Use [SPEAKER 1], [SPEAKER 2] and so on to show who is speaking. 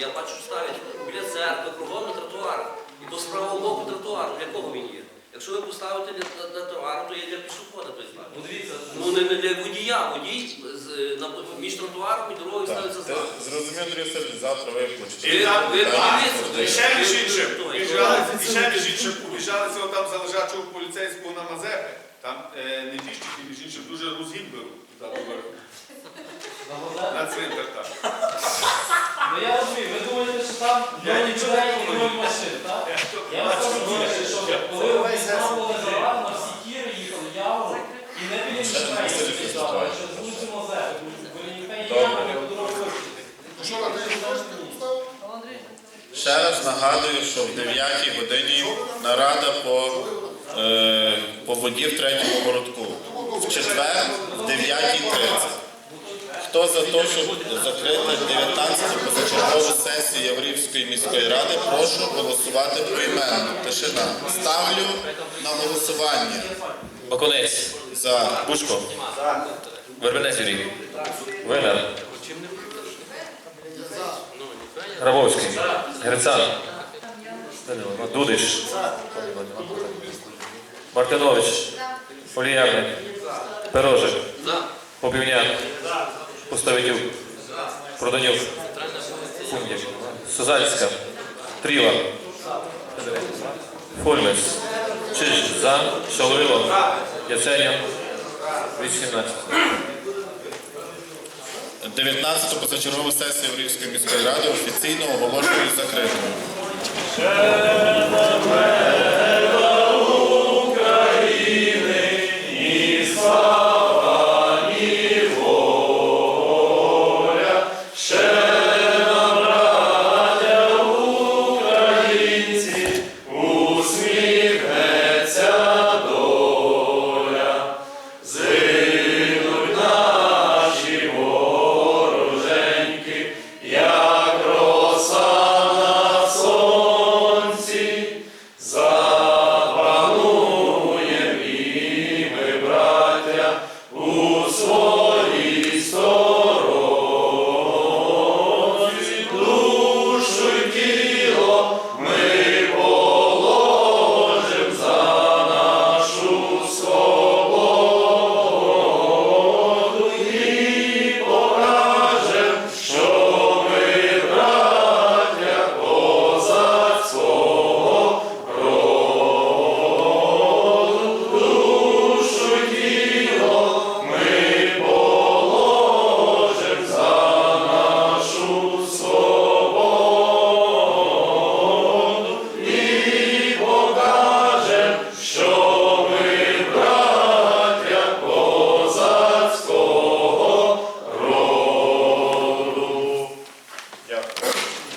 [SPEAKER 1] Я бачу, що ставлять біля церкви, кругом на тротуарах. І з правого боку тротуару, для кого він є? Якщо ви поставите для, тротуару, то є для пішохода той знак.
[SPEAKER 2] Ну дивіться,
[SPEAKER 1] Ну не, не для водія, водій з- на, між тротуаром і дорогою ставиться знак.
[SPEAKER 3] ти зрозумів, Андрій Васильович, завтра.
[SPEAKER 1] Ви, ви подивіться,
[SPEAKER 4] І ще між іншим,
[SPEAKER 1] ви-
[SPEAKER 4] виїжджали, і ще між іншим, виїжджалися там за лежачого поліцейського на Мазепи. Там е, не тільки, між іншим, дуже розгін беруть туди
[SPEAKER 2] на
[SPEAKER 4] цвинтар так.
[SPEAKER 2] Ну я розумію, ви думаєте, що там
[SPEAKER 4] Я нічого
[SPEAKER 2] людей
[SPEAKER 4] не
[SPEAKER 2] і ноль машин, так?
[SPEAKER 4] Я
[SPEAKER 2] вам скажу, більше, що коли обізнали зараз на всі кіри їхали явору і не біля
[SPEAKER 3] не місце
[SPEAKER 2] їздили, що з вулиці Мазепи. Є
[SPEAKER 3] Добре.
[SPEAKER 2] яма, яку дорогу.
[SPEAKER 3] Ще раз нагадую, що в 9 годині нарада по, е, по воді в третьому городку. В четвер в 9.30. Хто за те, щоб закрити 19 позачергову сесію Яврівської міської ради, прошу голосувати поіменно. Тишина. Ставлю на голосування.
[SPEAKER 5] Бакунець,
[SPEAKER 3] за.
[SPEAKER 5] Пушко, Вербенець Юрій, Венер, Грабовський, Грицан, Дудиш, Мартинович, Поліярник, Пирожик, Попівняк, Пустовитюк, Проданюк, Фундік, Сузальська, Тріва, Фольмець, Чиж, За, Шалвило, Яценів, 18.
[SPEAKER 3] 19 позачергову сесію Яврівської міської ради офіційно оголошую закритою.
[SPEAKER 6] Ще